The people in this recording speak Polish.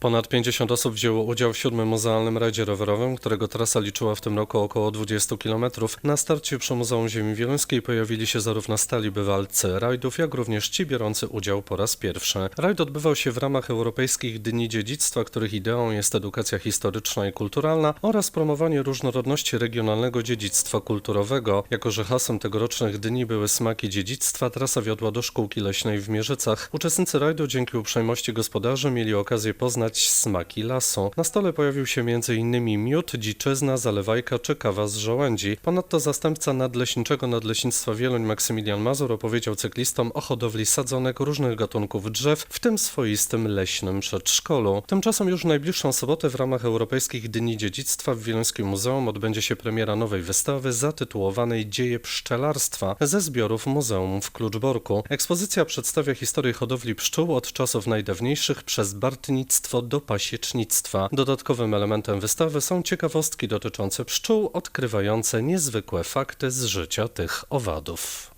Ponad 50 osób wzięło udział w siódmym muzealnym rajdzie rowerowym, którego trasa liczyła w tym roku około 20 km. Na starcie przy Muzeum Ziemi Wieluńskiej pojawili się zarówno stali bywalcy rajdów, jak również ci biorący udział po raz pierwszy. Rajd odbywał się w ramach Europejskich Dni Dziedzictwa, których ideą jest edukacja historyczna i kulturalna oraz promowanie różnorodności regionalnego dziedzictwa kulturowego. Jako, że hasłem tegorocznych dni były smaki dziedzictwa, trasa wiodła do szkółki leśnej w Mierzycach. Uczestnicy rajdu dzięki uprzejmości gospodarzy mieli okazję poznać smaki lasu. Na stole pojawił się m.in. miód, dziczyzna, zalewajka czy kawa z żołędzi. Ponadto zastępca nadleśniczego Nadleśnictwa Wieluń Maksymilian Mazur opowiedział cyklistom o hodowli sadzonek różnych gatunków drzew, w tym swoistym leśnym przedszkolu. Tymczasem już w najbliższą sobotę w ramach Europejskich Dni Dziedzictwa w Wieluńskim Muzeum odbędzie się premiera nowej wystawy zatytułowanej Dzieje pszczelarstwa ze zbiorów Muzeum w Kluczborku. Ekspozycja przedstawia historię hodowli pszczół od czasów najdawniejszych przez bartnictwo do pasiecznictwa. Dodatkowym elementem wystawy są ciekawostki dotyczące pszczół odkrywające niezwykłe fakty z życia tych owadów.